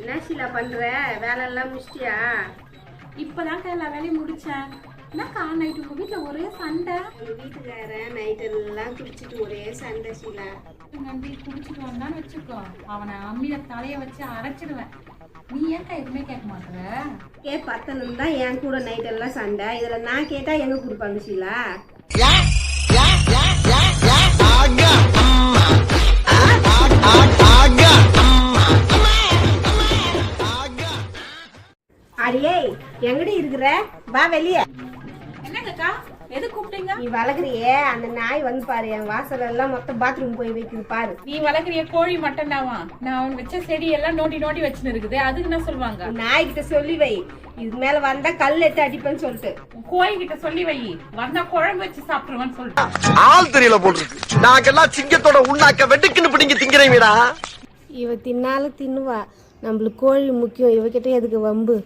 என்ன ஷீலா பண்ற? வேலை எல்லாம் முடிச்சிட்டியா? இப்பதான்க்கா எல்லா வேலையும் முடிச்சேன். என்னக்கா நைட்டு உங்க வீட்டுல ஒரே சண்டை? எங்க வீட்டுக்காரன் நைட் எல்லாம் குடிச்சிட்டு ஒரே சண்டை ஷீலா நம்பி குடிச்சிட்டு வந்தான்னு வச்சுக்கோ. அவனை அம்மியில தலைய வச்சு அரைச்சிடுவேன். நீ ஏன்க்கா எதுவுமே கேட்க மாட்டேற? கே பத்தனும் தான் என் கூட நைட் எல்லாம் சண்டை. இதுல நான் கேட்டா எங்க கொடுப்பாங்க ஷீலா அடியே எங்கடி இருக்கிற? வா வெளியே. என்னங்கக்கா? எது கூப்பிட்டீங்க? நீ வளர்க்குறியே அந்த நாய் வந்து பாரு என் வாசல் எல்லாம் மொத்தம் பாத்ரூம் போய் வைக்குது பாரு. நீ வளர்க்குறிய கோழி மட்டும் தாவா நான் அவன் வச்ச செடி எல்லாம் நோண்டி நோண்டி வச்சுன்னு இருக்குது. அதுக்கு என்ன சொல்லுவாங்க? நாய்கிட்ட சொல்லி வை. இது மேல வந்தா கல் எடுத்து அடிப்பேன்னு சொல்லிட்டு. கோழி கிட்ட சொல்லி வை. வந்தா குழம்பு வச்சு சாப்பிடுவேன்னு சொல்லிட்டு. ஆள் தெரியல போட்டுருக்கு நாங்கெல்லாம் சிங்கத்தோட உண்ணாக்க வெட்டுக்குன்னு பிடிங்க திங்கிறீங்கடா இவ தின்னாலும் தின்னுவா. நம்மளுக்கு கோழி முக்கியம். இவகிட்ட எதுக்கு வம்பு?